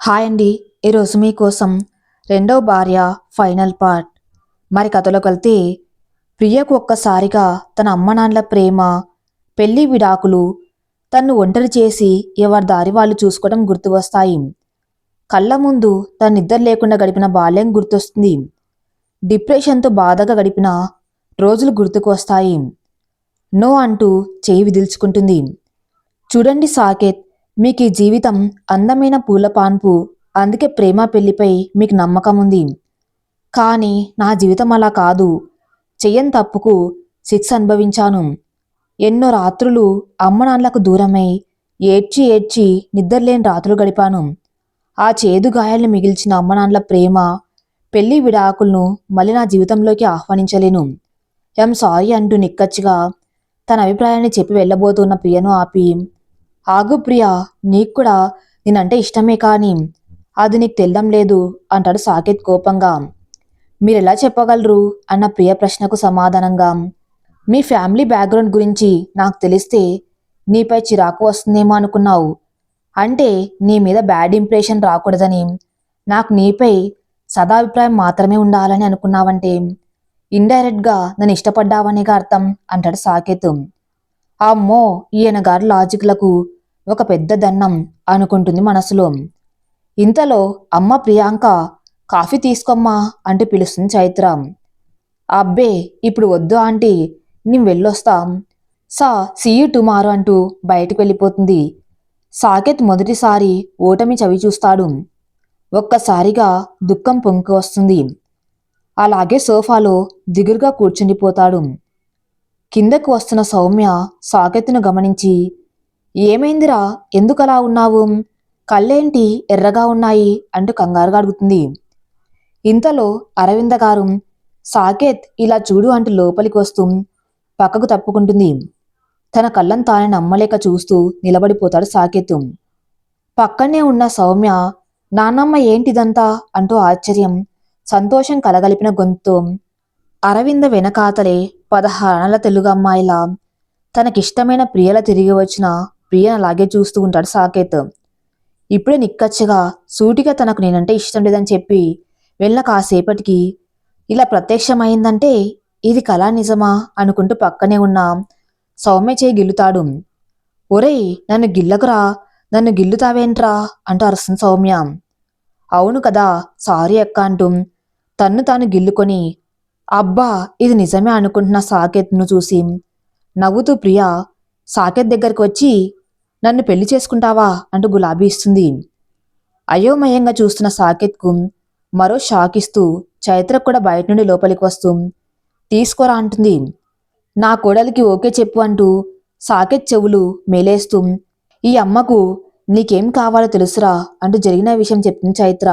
Hi అండి. ఈరోజు మీకోసం రెండో భార్య ఫైనల్ పార్ట్. మరి కథలోకి వెళ్తే ప్రియకు ఒక్కసారిగా తన అమ్మనాన్నల ప్రేమ పెళ్ళి విడాకులు తన్ను ఒంటరి చేసి ఎవరి దారి వాళ్ళు చూసుకోవడం గుర్తు వస్తాయి. కళ్ళ ముందు తన నిద్ర లేకుండా గడిపిన బాల్యం గుర్తొస్తుంది. డిప్రెషన్తో బాధగా గడిపిన రోజులు గుర్తుకు వస్తాయి. నో అంటూ చేయి విదిల్చుకుంటుంది. చూడండి సాకేత్ మీకు ఈ జీవితం అందమైన పూల పాన్పు అందుకే ప్రేమ పెళ్ళిపై మీకు నమ్మకం ఉంది. కానీ నా జీవితం అలా కాదు. చెయ్యని తప్పుకు శిక్ష అనుభవించాను. ఎన్నో రాత్రులు అమ్మ నాన్నలకు దూరమై ఏడ్చి ఏడ్చి నిద్రలేని రాత్రులు గడిపాను. ఆ చేదు గాయాలను మిగిల్చిన అమ్మ నాన్నల ప్రేమ పెళ్ళి విడాకులను మళ్ళీ నా జీవితంలోకి ఆహ్వానించలేను. ఎం సారీ అంటూ నిక్కచ్చిగా తన అభిప్రాయాన్ని చెప్పి వెళ్ళబోతున్న ప్రియను ఆపి ఆగు ప్రియా నీకు కూడా నేనంటే ఇష్టమే కానీ అది నీకు తెల్లం లేదు అంటాడు సాకేత్ కోపంగా. మీరెలా చెప్పగలరు? అన్న ప్రియ ప్రశ్నకు సమాధానంగా. మీ ఫ్యామిలీ బ్యాక్గ్రౌండ్ గురించి నాకు తెలిస్తే నీపై చిరాకు వస్తుందేమో అనుకున్నావు. అంటే నీ మీద బ్యాడ్ ఇంప్రెషన్ రాకూడదని. నాకు నీపై సదాభిప్రాయం మాత్రమే ఉండాలని అనుకున్నావంటే ఇండైరెక్ట్గా నన్ను ఇష్టపడ్డావనేగా అర్థం అంటాడు సాకేత్. అమ్మో ఈయన గారి లాజిక్లకు ఒక పెద్ద దన్నం అనుకుంటుంది మనసులో. ఇంతలో అమ్మ ప్రియాంక కాఫీ తీసుకోమ్మా అంటూ పిలుస్తుంది చైత్ర. అబ్బే ఇప్పుడు వద్దు ఆంటీ నేను వెళ్ళొస్తాం. సా సీయు టుమారో అంటూ బయటకు వెళ్ళిపోతుంది. సాకేత్ మొదటిసారి ఓటమి చవి చూస్తాడు. ఒక్కసారిగా దుఃఖం పొంగి వస్తుంది. అలాగే సోఫాలో దిగురుగా కూర్చుండిపోతాడు. కిందకు వస్తున్న సౌమ్య సాకెత్తును గమనించి ఏమైందిరా? ఎందుకలా ఉన్నావు? కళ్ళేంటి ఎర్రగా ఉన్నాయి అంటూ కంగారుగా అడుగుతుంది. ఇంతలో అరవింద గారు సాకేత్ ఇలా చూడు అంటూ లోపలికి వస్తూ పక్కకు తప్పుకుంటుంది. తన కళ్ళను తానే నమ్మలేక చూస్తూ నిలబడిపోతాడు సాకేత్. పక్కనే ఉన్న సౌమ్య నాన్నమ్మ ఏంటిదంతా? అంటూ ఆశ్చర్యం సంతోషం కలగలిపిన గొంతు అరవింద వెనకాతలే పదహారణల తెలుగు అమ్మాయిలా. తనకిష్టమైన ప్రియల తిరిగి వచ్చిన ప్రియా అలాగే చూస్తూ ఉంటాడు సాకేత్. ఇప్పుడే నిక్కచ్చగా సూటిగా తనకు నేనంటే ఇష్టం లేదని చెప్పి వెళ్ళిన కాసేపటికి ఇలా ప్రత్యక్షమైందంటే ఇది కళా నిజమా అనుకుంటూ పక్కనే ఉన్న సౌమ్య చేయి గిల్లుతాడు. ఒరేయ్ నన్ను గిల్లకురా నన్ను గిల్లుతావేంట్రా అంటూ అరుస్తుంది సౌమ్య. అవును కదా సారీ అక్క అంటూ తన్ను తాను గిల్లుకొని అబ్బా ఇది నిజమే అనుకుంటున్న సాకేత్ను చూసి నవ్వుతూ ప్రియా సాకేత్ దగ్గరికి వచ్చి నన్ను పెళ్ళి చేసుకుంటావా అంటూ గులాబీ ఇస్తుంది అయోమయంగా చూస్తున్న సాకేత్కు మరో షాక్ ఇస్తూ చైత్రకు కూడా బయట నుండి లోపలికి వస్తూ తీసుకోరా అంటుంది నా కోడలికి ఓకే చెప్పు అంటూ సాకేత్ చెవులు మేలేస్తూ ఈ అమ్మకు నీకేం కావాలో తెలుసురా అంటూ జరిగిన విషయం చెప్తుంది చైత్ర.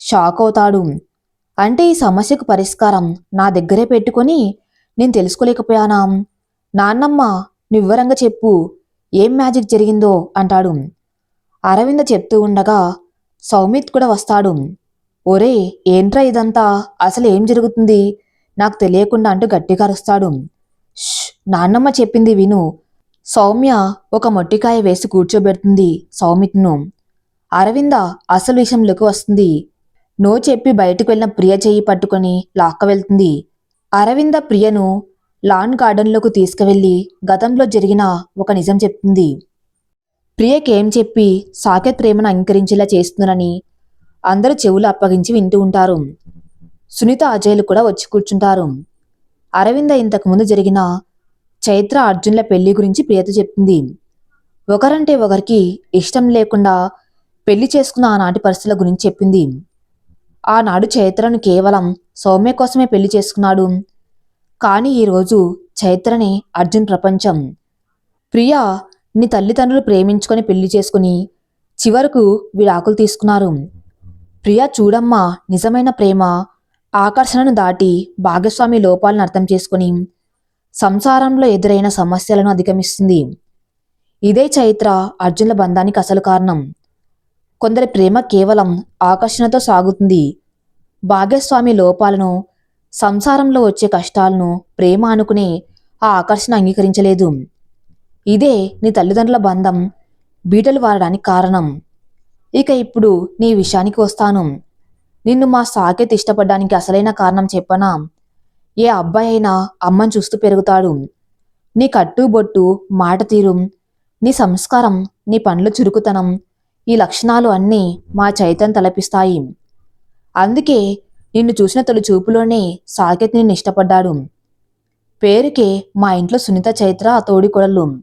షాక్ అవుతాడు. అంటే ఈ సమస్యకు పరిష్కారం నా దగ్గరే పెట్టుకొని నేను తెలుసుకోలేకపోయానా? నాన్నమ్మ నువ్వు వివరంగా చెప్పు. ఏం మ్యాజిక్ జరిగిందో అంటాడు. అరవింద చెప్తూ ఉండగా సౌమిత్ కూడా వస్తాడు. ఒరే ఏంట్రా ఇదంతా? అసలు ఏం జరుగుతుంది? నాకు తెలియకుండా అంటూ గట్టిగా అరుస్తాడు. నాన్నమ్మ చెప్పింది విను. సౌమ్య ఒక మొట్టికాయ వేసి కూర్చోబెడుతుంది సౌమిత్ను. అరవింద అసలు విషయంలోకి వస్తుంది. నో చెప్పి బయటకు వెళ్ళిన ప్రియ చెయ్యి పట్టుకొని లాక్క వెళ్తుంది. అరవింద ప్రియను లాన్ గార్డెన్లోకి తీసుకువెళ్ళి గతంలో జరిగిన ఒక నిజం చెప్తుంది ప్రియకేం చెప్పి సాకేత్ ప్రేమను అంకరించేలా చేస్తుందని అందరూ చెవులు అప్పగించి వింటూ ఉంటారు. సునీత అజయ్లు కూడా వచ్చి కూర్చుంటారు. అరవింద ఇంతకుముందు జరిగిన చైత్ర అర్జున్ల పెళ్ళి గురించి ప్రియత చెప్తుంది ఒకరంటే ఒకరికి ఇష్టం లేకుండా పెళ్ళి చేసుకున్న ఆనాటి పరిస్థితుల గురించి చెప్పింది. ఆనాడు చైత్రను కేవలం సౌమ్య కోసమే పెళ్ళి చేసుకున్నాడు. కానీ ఈరోజు చైత్రని అర్జున్ ప్రపంచం. ప్రియా నీ తల్లిదండ్రులు ప్రేమించుకొని పెళ్ళి చేసుకుని చివరకు వీడాకులు తీసుకున్నారు. ప్రియా చూడమ్మా నిజమైన ప్రేమ ఆకర్షణను దాటి భాగస్వామి లోపాలను అర్థం చేసుకుని సంసారంలో ఎదురైన సమస్యలను అధిగమిస్తుంది. ఇదే చైత్ర అర్జున్ల బంధానికి అసలు కారణం. కొందరి ప్రేమ కేవలం ఆకర్షణతో సాగుతుంది. భాగస్వామి లోపాలను సంసారంలో వచ్చే కష్టాలను ప్రేమ అనుకుని ఆ ఆకర్షణ అంగీకరించలేదు. ఇదే నీ తల్లిదండ్రుల బంధం బీటలు వారడానికి కారణం. ఇక ఇప్పుడు నీ విషయానికి వస్తాను. నిన్ను మా సాకేత్ ఇష్టపడడానికి అసలైన కారణం చెప్పనా? ఏ అబ్బాయి అయినా అమ్మని చూస్తూ పెరుగుతాడు. నీ కట్టు బొట్టు మాట తీరు నీ సంస్కారం నీ పండ్ల చురుకుతనం ఈ లక్షణాలు అన్నీ మా చైతన్ తలపిస్తాయి. అందుకే నిన్ను చూసిన తొలి చూపులోనే సాకేత్ నిన్ను ఇష్టపడ్డాడు. పేరుకే మా ఇంట్లో సునీత చైత్ర తోడి కొడలు.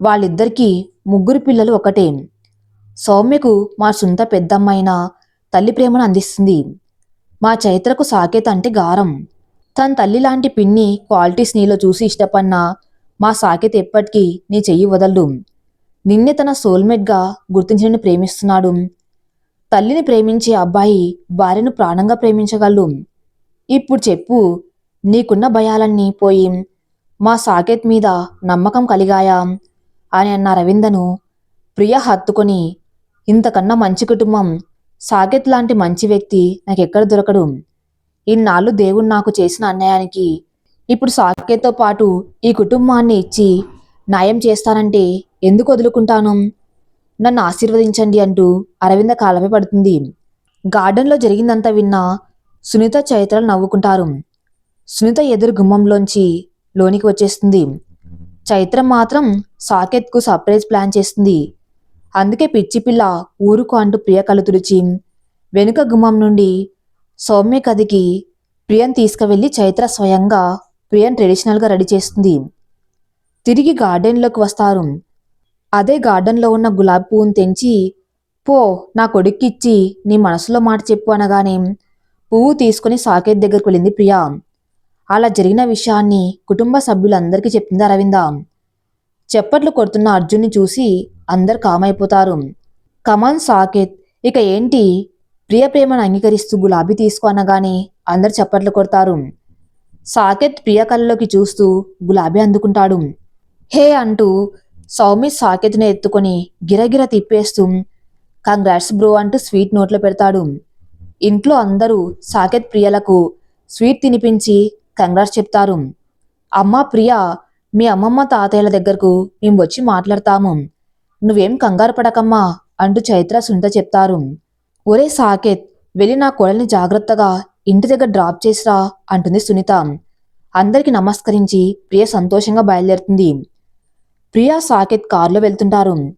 వాళ్ళిద్దరికీ ముగ్గురు పిల్లలు ఒకటే. సౌమ్యకు మా సొంత పెద్దమ్మైన తల్లి ప్రేమను అందిస్తుంది. మా చైత్రకు సాకేత్ అంటే గారం. తన తల్లి లాంటి పిన్ని క్వాలిటీస్ నీలో చూసి ఇష్టపడిన మా సాకేత్ ఎప్పటికీ నీ చెయ్యి వదలడు. నిన్నే తన సోల్మేట్గా గుర్తించి నిన్ను ప్రేమిస్తున్నాడు. తల్లిని ప్రేమించే అబ్బాయి భార్యను ప్రాణంగా ప్రేమించగలడు. ఇప్పుడు చెప్పు నీకున్న భయాలన్నీ పోయి మా సాకేత్ మీద నమ్మకం కలిగాయా? అని అన్న రవీందను ప్రియ హత్తుకొని ఇంతకన్నా మంచి కుటుంబం సాకేత్ లాంటి మంచి వ్యక్తి నాకెక్కడ దొరకడు? ఇన్నాళ్ళు దేవుడు నాకు చేసిన అన్యాయానికి ఇప్పుడు సాకేత్తో పాటు ఈ కుటుంబాన్ని ఇచ్చి న్యాయం చేస్తానంటే ఎందుకు వదులుకుంటాను? నన్ను ఆశీర్వదించండి అంటూ అరవింద కాలమే పడుతుంది. గార్డెన్లో జరిగిందంతా విన్నా సునీత చైత్రలు నవ్వుకుంటారు. సునీత ఎదురు గుమ్మంలోంచి లోనికి వచ్చేస్తుంది. చైత్ర మాత్రం సాకేత్కు సర్ప్రైజ్ ప్లాన్ చేస్తుంది. అందుకే పిచ్చి పిల్ల ఊరుకు అంటూ ప్రియ కళ్ళు తుడిచి వెనుక గుమ్మం నుండి సౌమ్య కదికి ప్రియను తీసుకువెళ్ళి చైత్ర స్వయంగా ప్రియను ట్రెడిషనల్గా రెడీ చేస్తుంది. తిరిగి గార్డెన్లోకి వస్తారు. అదే గార్డెన్లో ఉన్న గులాబీ పువ్వును తెంచి పో నా కొడుక్కిచ్చి నీ మనసులో మాట చెప్పు అనగానే పువ్వు తీసుకుని సాకేత్ దగ్గరకు వెళ్ళింది ప్రియా. అలా జరిగిన విషయాన్ని కుటుంబ సభ్యులందరికీ చెప్పింది అరవింద. చప్పట్లు కొడుతున్న అర్జున్ని చూసి అందరు కామైపోతారు. కమాన్ సాకేత్ ఇక ఏంటి? ప్రియ ప్రేమను అంగీకరిస్తూ గులాబీ తీసుకో అనగానే అందరు చప్పట్లు కొడతారు. సాకేత్ ప్రియ కళ్ళలోకి చూస్తూ గులాబీ అందుకుంటాడు. హే అంటూ సౌమి సాకేత్ని ఎత్తుకొని గిరగిర తిప్పేస్తూ కంగ్రాట్స్ బ్రో అంటూ స్వీట్ నోట్లో పెడతాడు. ఇంట్లో అందరూ సాకేత్ ప్రియలకు స్వీట్ తినిపించి కంగ్రాట్స్ చెప్తారు. అమ్మ ప్రియ మీ అమ్మమ్మ తాతయ్యల దగ్గరకు మేము వచ్చి మాట్లాడతాము. నువ్వేం కంగారు పడకమ్మా అంటూ చైత్ర సునీత చెప్తారు. ఒరే సాకేత్ వెళ్ళి నా కోడల్ని జాగ్రత్తగా ఇంటి దగ్గర డ్రాప్ చేసిరా అంటుంది సునీత. అందరికి నమస్కరించి ప్రియ సంతోషంగా బయలుదేరుతుంది. ప్రియా సాకేత్ కారులో వెళ్తుంటారు.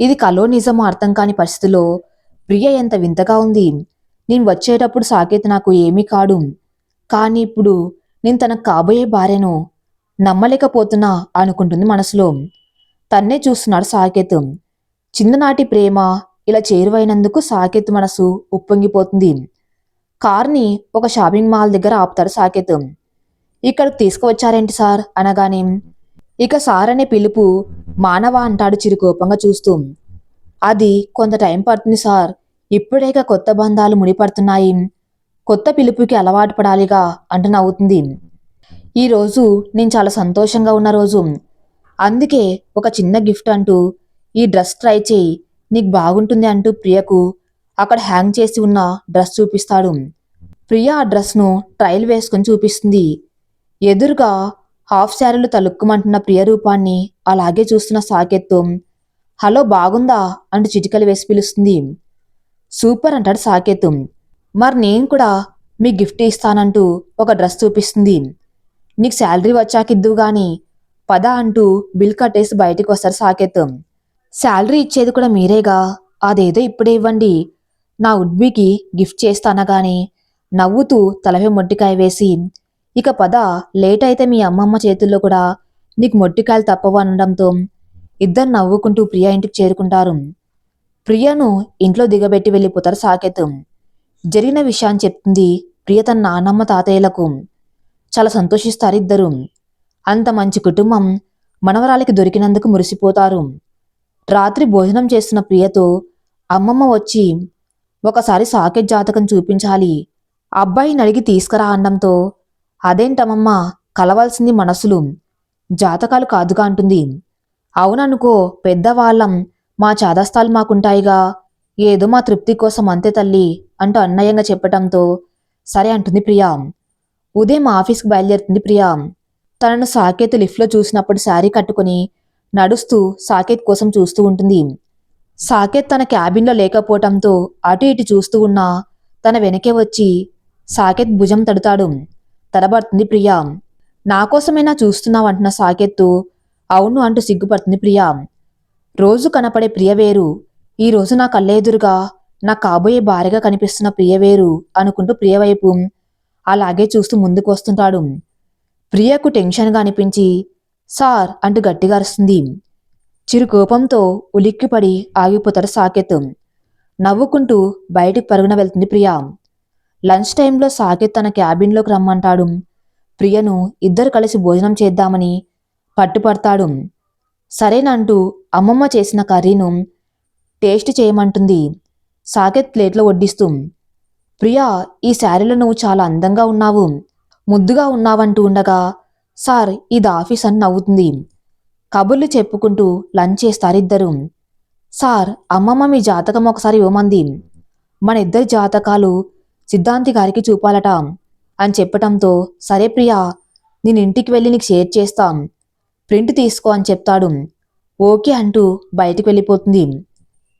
ఇది కలో నిజమో అర్థం కాని పరిస్థితిలో ప్రియ ఎంత వింతగా ఉంది. నేను వచ్చేటప్పుడు సాకేత్ నాకు ఏమీ కాడు. కానీ ఇప్పుడు నేను తనకు కాబోయే భార్యను నమ్మలేకపోతున్నా అనుకుంటుంది మనసులో. తన్నే చూస్తున్నాడు సాకేత్. చిన్ననాటి ప్రేమ ఇలా చేరువైనందుకు సాకేత్ మనసు ఉప్పొంగిపోతుంది. కార్ని ఒక షాపింగ్ మాల్ దగ్గర ఆపుతాడు సాకేత్. ఇక్కడికి తీసుకువచ్చారేంటి సార్? అనగానే ఇక సార్ అనే పిలుపు మానవ అంటాడు చిరుకోపంగా చూస్తూ. అది కొంత టైం పడుతుంది సార్. ఇప్పుడేక కొత్త బంధాలు ముడిపడుతున్నాయి. కొత్త పిలుపుకి అలవాటు పడాలిగా అంటూ నవ్వుతుంది. ఈరోజు నేను చాలా సంతోషంగా ఉన్న రోజు. అందుకే ఒక చిన్న గిఫ్ట్ అంటూ ఈ డ్రెస్ ట్రై చేయి. నీకు బాగుంటుంది అంటూ ప్రియకు అక్కడ హ్యాంగ్ చేసి ఉన్న డ్రెస్ చూపిస్తాడు. ప్రియ ఆ డ్రెస్ను ట్రయల్ వేసుకొని చూపిస్తుంది. ఎదురుగా హాఫ్ శారీలు తలుక్కుమంటున్న ప్రియ రూపాన్ని అలాగే చూస్తున్న సాకేత్తో హలో బాగుందా? అంటూ చిటికలు వేసి పిలుస్తుంది. సూపర్ అంటాడు సాకేత్ మరి నేను కూడా మీ గిఫ్ట్ ఇస్తానంటూ ఒక డ్రెస్ చూపిస్తుంది. నీకు శాలరీ వచ్చాక ఇద్దువు గాని పద అంటూ బిల్ కట్టేసి బయటికి వస్తారు సాకేత్ శాలరీ ఇచ్చేది కూడా మీరేగా? అదేదో ఇప్పుడే ఇవ్వండి. నా ఉడ్బీకి గిఫ్ట్ చేస్తానగాని నవ్వుతూ తలపై మొట్టికాయ వేసి ఇక పద లేట్ అయితే మీ అమ్మమ్మ చేతుల్లో కూడా నీకు మొట్టికాయలు తప్పవు అనడంతో ఇద్దరు నవ్వుకుంటూ ప్రియ ఇంటికి చేరుకుంటారు. ప్రియను ఇంట్లో దిగబెట్టి వెళ్ళిపోతారు సాకేత్. జరిగిన విషయాన్ని చెప్తుంది ప్రియ తన నాన్నమ్మ తాతయ్యలకు. చాలా సంతోషిస్తారు ఇద్దరు. అంత మంచి కుటుంబం మనవరాలికి దొరికినందుకు మురిసిపోతారు. రాత్రి భోజనం చేస్తున్న ప్రియతో అమ్మమ్మ వచ్చి ఒకసారి సాకెట్ జాతకం చూపించాలి. అబ్బాయిని అడిగి తీసుకురా అనడంతో అదేంటమ్మమ్మ? కలవాల్సింది మనసులు. జాతకాలు కాదుగా అంటుంది. అవుననుకో పెద్దవాళ్ళం మా చాదస్తాలు మాకుంటాయిగా. ఏదో మా తృప్తి కోసం అంతే తల్లి అంటూ అన్నయంగా చెప్పటంతో సరే అంటుంది ప్రియా. ఉదయం ఆఫీస్కి బయలుదేరుతుంది ప్రియా. తనను సాకేత్ లిఫ్ట్లో చూసినప్పుడు శారీ కట్టుకుని నడుస్తూ సాకేత్ కోసం చూస్తూ ఉంటుంది. సాకేత్ తన క్యాబిన్లో లేకపోవటంతో అటు ఇటు చూస్తూ ఉన్న తన వెనకే వచ్చి సాకేత్ భుజం తడుతాడు. తడబడుతుంది ప్రియా. నా కోసమైనా చూస్తున్నావంటున్న సాకెత్తు అవును అంటూ సిగ్గుపడుతుంది ప్రియా. రోజు కనపడే ప్రియవేరు ఈరోజు నా కళ్ళెదురుగా నా కాబోయే భార్యగా కనిపిస్తున్న ప్రియవేరు అనుకుంటూ ప్రియవైపు అలాగే చూస్తూ ముందుకు వస్తుంటాడు. ప్రియకు టెన్షన్గా అనిపించి సార్ అంటూ గట్టిగా అరుస్తుంది. చిరు కోపంతో ఉలిక్కిపడి ఆగిపోతాడు సాకేత్. నవ్వుకుంటూ బయటికి పరుగున వెళ్తుంది ప్రియా. లంచ్ టైంలో సాకేత్ తన క్యాబిన్లోకి రమ్మంటాడు. ప్రియను ఇద్దరు కలిసి భోజనం చేద్దామని పట్టుపడతాడు. సరేనంటూ అమ్మమ్మ చేసిన కర్రీను టేస్ట్ చేయమంటుంది. సాకేత్ ప్లేట్లో వడ్డిస్తూ ప్రియా ఈ శారీలో నువ్వు చాలా అందంగా ఉన్నావు. ముద్దుగా ఉన్నావంటూ ఉండగా సార్ ఇది ఆఫీస్ అని నవ్వుతుంది. కబుర్లు చెప్పుకుంటూ లంచ్ చేస్తారిద్దరు సార్ అమ్మమ్మ మీ జాతకం ఒకసారి ఇవ్వమంది. మన ఇద్దరి జాతకాలు సిద్ధాంతి గారికి చూపాలట. అని చెప్పటంతో సరే ప్రియా నేను ఇంటికి వెళ్ళి నీకు షేర్ చేస్తాం. ప్రింట్ తీసుకో అని చెప్తాడు. ఓకే అంటూ బయటికి వెళ్ళిపోతుంది.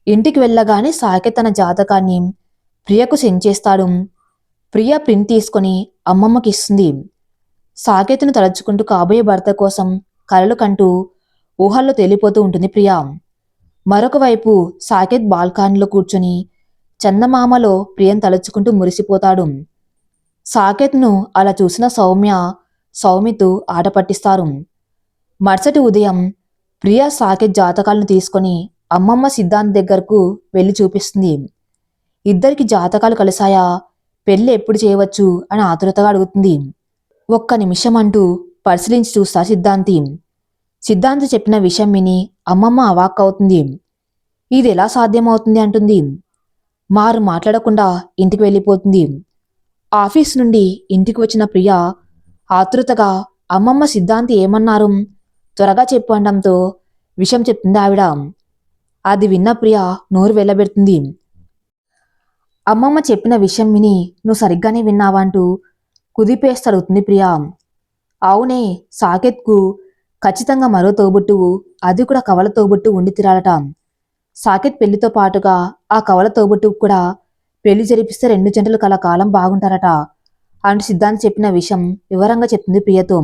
ఇంటికి వెళ్ళగానే సాకేత్ తన జాతకాన్ని ప్రియకు సెండ్ చేస్తాడు. ప్రియ ప్రింట్ తీసుకొని అమ్మమ్మకి ఇస్తుంది. సాకేత్ను తలుచుకుంటూ కాబోయే భర్త కోసం కలలు కంటూ ఊహల్లో తేలిపోతూ ఉంటుంది ప్రియా. మరొక వైపు సాకేత్ బాల్కానీలో కూర్చొని చందమామలో ప్రియం తలుచుకుంటూ మురిసిపోతాడు. సాకేత్ను అలా చూసిన సౌమ్య సౌమితు ఆట పట్టిస్తారు. మరుసటి ఉదయం ప్రియా సాకేత్ జాతకాలను తీసుకొని అమ్మమ్మ సిద్ధాంత్ దగ్గరకు వెళ్ళి చూపిస్తుంది. ఇద్దరికి జాతకాలు కలిసాయా పెళ్ళి ఎప్పుడు చేయవచ్చు? అని ఆతురతగా అడుగుతుంది. ఒక్క నిమిషం అంటూ పరిశీలించి చూస్తా సిద్ధాంతి. సిద్ధాంతి చెప్పిన విషయం విని అమ్మమ్మ అవాక్కవుతుంది. ఇది ఎలా సాధ్యమవుతుంది? అంటుంది. మారు మాట్లాడకుండా ఇంటికి వెళ్ళిపోతుంది. ఆఫీస్ నుండి ఇంటికి వచ్చిన ప్రియ ఆతృతగా అమ్మమ్మ సిద్ధాంతి ఏమన్నారు? త్వరగా చెప్పు అనడంతో విషయం చెప్తుంది ఆవిడ. అది విన్న ప్రియ నోరు వెళ్ళబెడుతుంది అమ్మమ్మ చెప్పిన విషయం విని నువ్వు సరిగ్గానే విన్నావా? అంటూ కుదిపేసి అడుగుతుంది ప్రియా. అవునే సాకేత్కు ఖచ్చితంగా మరో తోబుట్టువు అది కూడా కవల తోబుట్టు ఉండి తిరాలట. సాకిత్ పెళ్ళితో పాటుగా ఆ కవల తోబుట్టుకు కూడా పెళ్ళి జరిపిస్తే రెండు జంటలు కల కాలం బాగుంటారట. అంటూ సిద్ధాంత్ చెప్పిన విషయం వివరంగా చెప్తుంది ప్రియతో.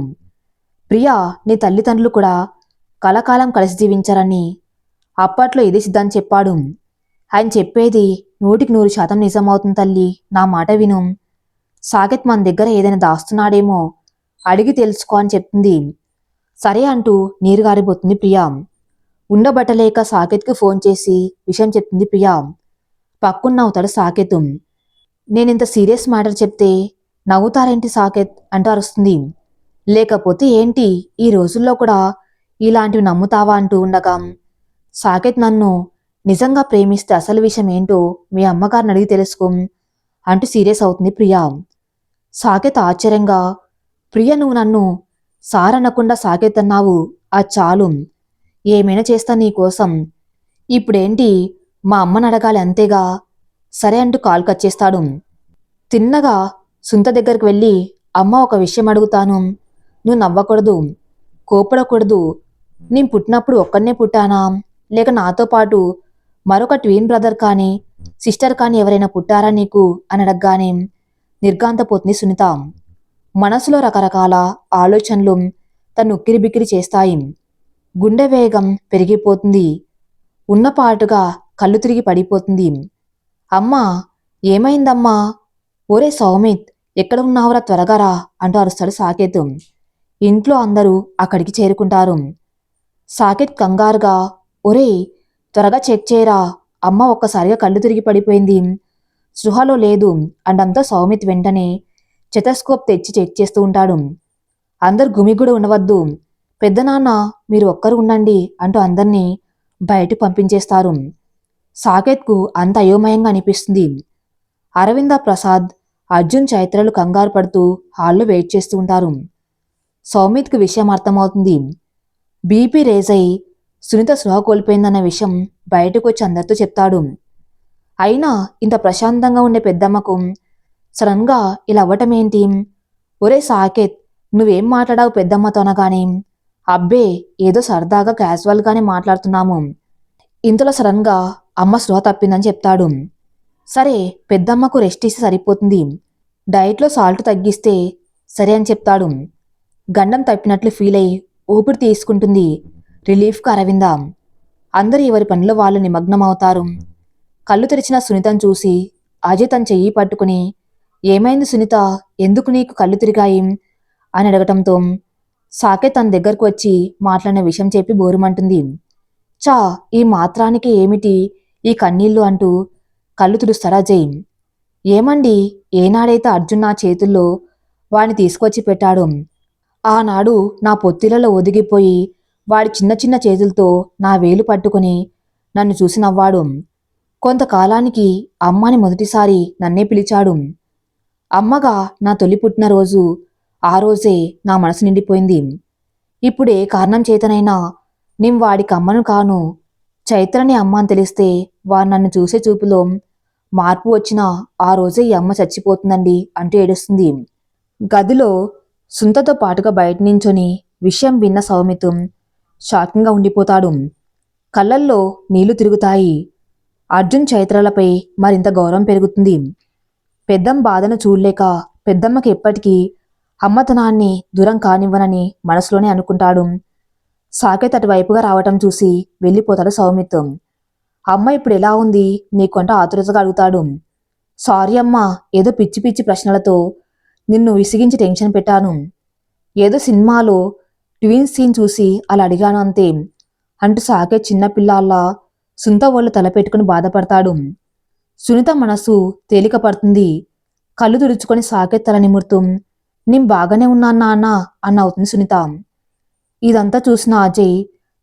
ప్రియా నీ తల్లిదండ్రులు కూడా కలకాలం కలిసి జీవించారని అప్పట్లో ఇదే సిద్ధాంత్ చెప్పాడు. ఆయన చెప్పేది నూటికి నూరు శాతం నిజమవుతుంది తల్లి. నా మాట విను. సాకెత్ మన దగ్గర ఏదైనా దాస్తున్నాడేమో అడిగి తెలుసుకో అని చెప్తుంది. సరే అంటూ నీరుగారిపోతుంది ప్రియా. ఉండబట్టలేక సాకేత్కి ఫోన్ చేసి విషయం చెప్తుంది ప్రియా. పక్కున్న నవ్వుతాడు సాకెత్. నేనింత సీరియస్ మ్యాటర్ చెప్తే నవ్వుతారేంటి సాకెత్ అంటూ అరుస్తుంది. లేకపోతే ఏంటి ఈ రోజుల్లో కూడా ఇలాంటివి నమ్ముతావా అంటూ ఉండగా సాకెత్ నన్ను నిజంగా ప్రేమిస్తే అసలు విషయం ఏంటో మీ అమ్మగారిని అడిగి తెలుసుకో అంటూ సీరియస్ అవుతుంది ప్రియా. సాకేత్ ఆశ్చర్యంగా ప్రియ నువ్వు నన్ను సార్ అనకుండా సాకేత్ అన్నావు ఆ చాలు. ఏమైనా చేస్తా నీకోసం ఇప్పుడేంటి? మా అమ్మని అడగాలి అంతేగా. సరే అంటూ కాల్ కట్ చేస్తాడు. తిన్నగా సుంత దగ్గరికి వెళ్ళి అమ్మ ఒక విషయం అడుగుతాను. నువ్వు నవ్వకూడదు కోపడకూడదు. నేను పుట్టినప్పుడు ఒక్కడనే పుట్టానా? లేక నాతో పాటు మరొక ట్వీన్ బ్రదర్ కానీ సిస్టర్ కానీ ఎవరైనా పుట్టారా నీకు? అని అడగగానే నిర్గాంతపోతుంది సునీత. మనసులో రకరకాల ఆలోచనలు తను ఉక్కిరి బిక్కిరి చేస్తాయి. గుండె వేగం పెరిగిపోతుంది. ఉన్నపాటుగా కళ్ళు తిరిగి పడిపోతుంది. అమ్మా ఏమైందమ్మా? ఒరే సౌమిత్ ఎక్కడ ఉన్నావురా త్వరగా రా అంటూ అరుస్తాడు సాకేత్. ఇంట్లో అందరూ అక్కడికి చేరుకుంటారు. సాకేత్ కంగారుగా ఒరే త్వరగా చెక్ చేయరా? అమ్మ ఒక్కసారిగా కళ్ళు తిరిగి పడిపోయింది. సృహలో లేదు అండంతో సౌమిత్ వెంటనే చెతస్కోప్ తెచ్చి చెక్ చేస్తూ ఉంటాడు. అందరు గుమిగుడు ఉండవద్దు. పెద్దనాన్న మీరు ఒక్కరు ఉండండి అంటూ అందరినీ బయట పంపించేస్తారు. సాకేత్కు అంత అయోమయంగా అనిపిస్తుంది. అరవింద ప్రసాద్ అర్జున్ చైత్రలు కంగారు పడుతూ హాల్లో వెయిట్ చేస్తూ ఉంటారు. సౌమిత్కి విషయం అర్థమవుతుంది. బీపీ రేజ్ అయి సునీత సృహ కోల్పోయిందన్న విషయం బయటకు వచ్చి అందరితో చెప్తాడు. అయినా ఇంత ప్రశాంతంగా ఉండే పెద్దమ్మకు సడన్గా ఇలా అవ్వటం ఏంటి? ఒరే సాకేత్ నువ్వేం మాట్లాడావు పెద్దమ్మతోనగానే? అబ్బే ఏదో సరదాగా క్యాజువల్గానే మాట్లాడుతున్నాము. ఇంతలో సడన్గా అమ్మ స్పృహ తప్పిందని చెప్తాడు. సరే పెద్దమ్మకు రెస్ట్ ఇస్తే సరిపోతుంది. డైట్లో సాల్ట్ తగ్గిస్తే సరే అని చెప్తాడు. గండం తప్పినట్లు ఫీల్ అయి ఊపిరి తీసుకుంటుంది. రిలీఫ్గా అరవింద. అందరూ ఎవరి పనిలో వాళ్ళు నిమగ్నమవుతారు. కళ్ళు తెరిచిన సునీతను చూసి అజయ్ తన చెయ్యి పట్టుకుని ఏమైంది సునీత? ఎందుకు నీకు కళ్ళు తిరిగాయి? అని అడగటంతో సాకే తన దగ్గరకు వచ్చి మాట్లాడిన విషయం చెప్పి బోరుమంటుంది. చా ఈ మాత్రానికి ఏమిటి? ఈ కన్నీళ్ళు అంటూ కళ్ళు తుడుస్తారా అజయ్ ఏమండి? ఏనాడైతే అర్జున్ నా చేతుల్లో వాడిని తీసుకొచ్చి పెట్టాడు ఆనాడు నా పొత్తిలలో ఒదిగిపోయి వాడి చిన్న చిన్న చేతులతో నా వేలు పట్టుకుని నన్ను చూసి నవ్వాడు. కొంతకాలానికి అమ్మని మొదటిసారి నన్నే పిలిచాడు. అమ్మగా నా తొలి పుట్టినరోజు ఆ రోజే నా మనసు నిండిపోయింది. ఇప్పుడే కారణం చేతనైనా నేను వాడికి అమ్మను కాను చైత్రని అమ్మ అని తెలిస్తే వారు నన్ను చూసే చూపులో మార్పు వచ్చినా ఆ రోజే ఈ అమ్మ చచ్చిపోతుందండి అంటూ ఏడుస్తుంది. గదిలో సుంతతో పాటుగా బయట నించొని విషయం విన్న సౌమితం షాకింగ్గా ఉండిపోతాడు. కళ్ళల్లో నీళ్ళు తిరుగుతాయి. అర్జున్ చైత్రలపై మరింత గౌరవం పెరుగుతుంది. పెద్దమ్మ బాధను చూడలేక పెద్దమ్మకి ఎప్పటికీ అమ్మతనాన్ని దూరం కానివ్వనని మనసులోనే అనుకుంటాడు. సాకేత్ అటువైపుగా రావటం చూసి వెళ్ళిపోతాడు సౌమిత్. అమ్మ ఇప్పుడు ఎలా ఉంది? నీకంట ఆతురతగా అడుగుతాడు. సారీ అమ్మ ఏదో పిచ్చి పిచ్చి ప్రశ్నలతో నిన్ను విసిగించి టెన్షన్ పెట్టాను. ఏదో సినిమాలో ట్విన్ సీన్ చూసి అలా అడిగాను అంతే. అంటూ సాకే చిన్నపిల్లాల్లా సుంత వాళ్ళు తలపెట్టుకుని బాధపడతాడు. సునీత మనసు తేలిక పడుతుంది. కళ్ళు తుడుచుకొని సాకే తల నిమురుతూ నేను బాగానే ఉన్నాను నాన్న అన్న అవుతుంది సునీత. ఇదంతా చూసిన అజయ్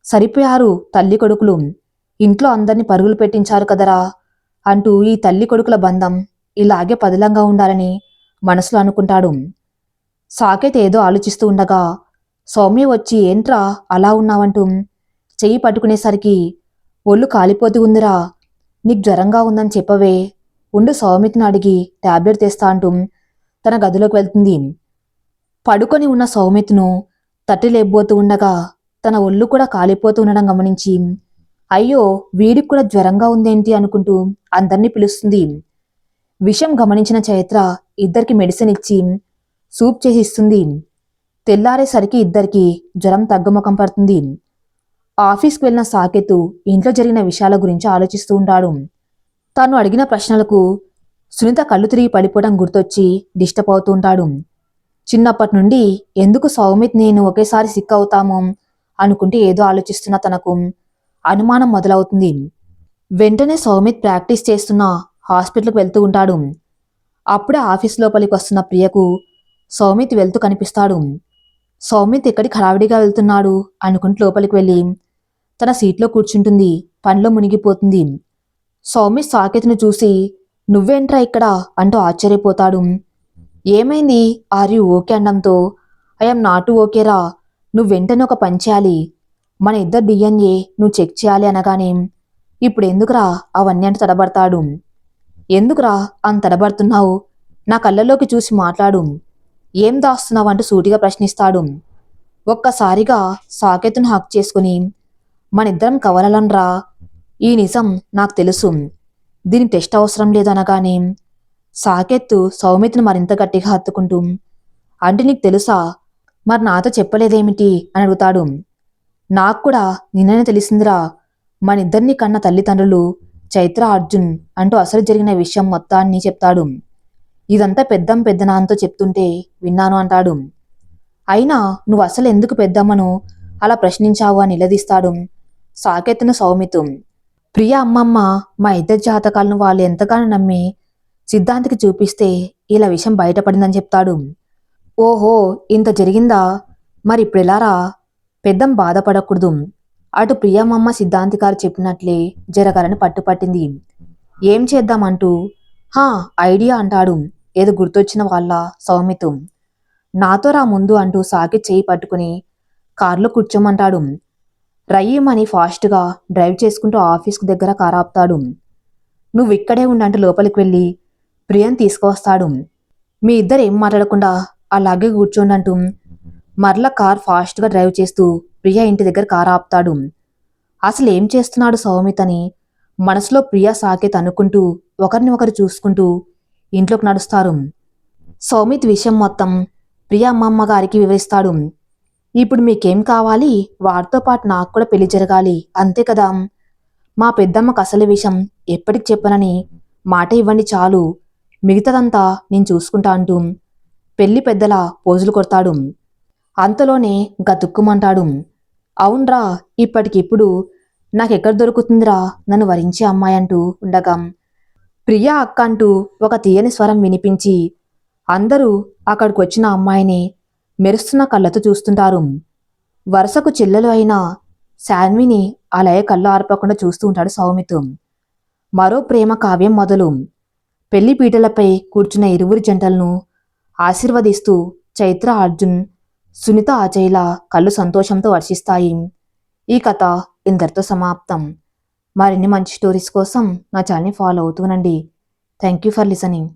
సరిపోయారు తల్లి కొడుకులు. ఇంట్లో అందరినీ పరుగులు పెట్టించారు కదరా అంటూ ఈ తల్లి కొడుకుల బంధం ఇలాగే పదిలంగా ఉండాలని మనసులో అనుకుంటాడు. సాకేత్ ఏదో ఆలోచిస్తూ ఉండగా సౌమ్య వచ్చి ఏంట్రా అలా ఉన్నావంటూ? చెయ్యి పట్టుకునేసరికి ఒళ్ళు కాలిపోతూ ఉందిరా. నీకు జ్వరంగా ఉందని చెప్పవే. ఉండు సౌమిత్ని అడిగి టాబ్లెట్ తెస్తా అంటూ తన గదిలోకి వెళ్తుంది. పడుకొని ఉన్న సౌమిత్ను తట్టి లేబోతూ ఉండగా తన ఒళ్ళు కూడా కాలిపోతూ ఉండడం గమనించి అయ్యో వీడికి కూడా జ్వరంగా ఉందేంటి అనుకుంటూ అందరినీ పిలుస్తుంది. విషయం గమనించిన చైత్ర ఇద్దరికి మెడిసిన్ ఇచ్చి సూప్ చేసి ఇస్తుంది. తెల్లారేసరికి ఇద్దరికి జ్వరం తగ్గుముఖం పడుతుంది. ఆఫీస్కి వెళ్ళిన సాకెతు ఇంట్లో జరిగిన విషయాల గురించి ఆలోచిస్తూ ఉంటాడు. తాను అడిగిన ప్రశ్నలకు సునీత కళ్ళు తిరిగి పడిపోవడం గుర్తొచ్చి డిస్టర్బ్ అవుతూ ఉంటాడు. చిన్నప్పటి నుండి ఎందుకు సౌమిత్ నేను ఒకేసారి సిక్ అవుతామో? అనుకుంటే ఏదో ఆలోచిస్తున్న తనకు అనుమానం మొదలవుతుంది. వెంటనే సౌమిత్ ప్రాక్టీస్ చేస్తున్న హాస్పిటల్కి వెళ్తూ ఉంటాడు. అప్పుడే ఆఫీస్ లోపలికి వస్తున్న ప్రియకు సౌమిత్ వెళ్తూ కనిపిస్తాడు. సౌమిత్ ఎక్కడికి హడావిడిగా వెళ్తున్నాడు అనుకుంటూ లోపలికి వెళ్ళి తన సీట్లో కూర్చుంటుంది. పనిలో మునిగిపోతుంది. సౌమిత్ సాకేత్ను చూసి నువ్వేంట్రా ఇక్కడ? అంటూ ఆశ్చర్యపోతాడు. ఏమైంది? ఆర్ యు ఓకే అనడంతో ఐఎమ్ నాటు ఓకేరా నువ్వు వెంటనే ఒక పని చేయాలి. మన ఇద్దరు డిఎన్ఏ నువ్వు చెక్ చేయాలి అనగానే ఇప్పుడు ఎందుకురా అవన్నీ అంటే తడబడతాడు. ఎందుకురా అంత తడబడుతున్నావు? నా కళ్ళలోకి చూసి మాట్లాడు. ఏం దాస్తున్నావు? అంటూ సూటిగా ప్రశ్నిస్తాడు. ఒక్కసారిగా సాకేతును హక్ చేసుకుని మనిద్దరం కవలలనరా ఈ నిజం నాకు తెలుసు. దీని టెస్ట్ అవసరం లేదనగానే సాకెత్తు సౌమిత్ను మరింత గట్టిగా హత్తుకుంటూ అంటే నీకు తెలుసా? మరి నాతో చెప్పలేదేమిటి? అని అడుగుతాడు. నాకు కూడా నిన్ననే తెలిసిందిరా. మనిద్దరిని కన్న తల్లిదండ్రులు చైత్ర అర్జున్ అంటూ అసలు జరిగిన విషయం మొత్తాన్ని చెప్తాడు. ఇదంతా పెద్దం పెద్దనాంతో చెప్తుంటే విన్నాను అంటాడు. అయినా నువ్వు అసలు ఎందుకు పెద్దమ్మను అలా ప్రశ్నించావు అని నిలదీస్తాడు సాకెత్తును సౌమితు ప్రియ అమ్మమ్మ మా ఇద్దరి జాతకాలను వాళ్ళు ఎంతగానో నమ్మి సిద్ధాంతికి చూపిస్తే ఇలా విషయం బయటపడిందని చెప్తాడు. ఓహో ఇంత జరిగిందా? మరి ఇప్పుడిలారా పెద్దం బాధపడకూడదు. అటు ప్రియమమ్మ సిద్ధాంతి గారు చెప్పినట్లే జరగాలని పట్టుపట్టింది. ఏం చేద్దామంటూ? హా ఐడియా అంటాడు. ఏదో గుర్తొచ్చిన వాళ్ళ సౌమితం. నాతో రా ముందు అంటూ సాకి చేయి పట్టుకుని కారులో కూర్చోమంటాడు. రయ్యమని ఫాస్ట్గా డ్రైవ్ చేసుకుంటూ ఆఫీస్కు దగ్గర కారాపుతాడు. నువ్వు ఇక్కడే ఉండంటూ లోపలికి వెళ్ళి ప్రియం తీసుకువస్తాడు. మీ ఇద్దరు ఏం మాట్లాడకుండా అలాగే కూర్చోండి అంటూ మరల కార్ ఫాస్ట్గా డ్రైవ్ చేస్తూ ప్రియ ఇంటి దగ్గర కారు ఆపుతాడు. అసలు ఏం చేస్తున్నాడు సౌమితని మనసులో ప్రియా సాకేత్ అనుకుంటూ ఒకరిని ఒకరు చూసుకుంటూ ఇంట్లోకి నడుస్తారు. సౌమిత్ విషయం మొత్తం ప్రియా అమ్మమ్మ గారికి వివరిస్తాడు. ఇప్పుడు మీకేం కావాలి? వారితో పాటు నాకు కూడా పెళ్ళి జరగాలి. అంతే కదా? మా పెద్దమ్మకు అసలు విషయం ఎప్పటికి చెప్పనని మాట ఇవ్వండి చాలు. మిగతాదంతా నేను చూసుకుంటా అంటూ పెళ్ళి పెద్దల పోజులు కొడతాడు. అంతలోనే గతుక్కుమంటాడు. అవునరా ఇప్పటికిప్పుడు నాకెక్కడ దొరుకుతుందిరా నన్ను వరించే అమ్మాయి అంటూ ఉండగా ప్రియా అక్క అంటూ ఒక తీయని స్వరం వినిపించి అందరూ అక్కడికి వచ్చిన అమ్మాయిని మెరుస్తున్న కళ్ళతో చూస్తుంటారు. వరుసకు చెల్లెలు అయిన శాన్విని అలాగే కళ్ళు ఆర్పకుండా చూస్తూ ఉంటాడు సౌమిత్. మరో ప్రేమ కావ్యం మొదలు. పెళ్ళి పీటలపై కూర్చున్న ఇరువురి జంటలను ఆశీర్వదిస్తూ చైత్ర అర్జున్ సునీత అజయ్ల కళ్ళు సంతోషంతో వర్షిస్తాయి ఈ కథ ఇందరితో సమాప్తం. మరిన్ని మంచి స్టోరీస్ కోసం నా ఛానల్ని ఫాలో అవుతూనండి థ్యాంక్ యూ ఫర్ లిసనింగ్.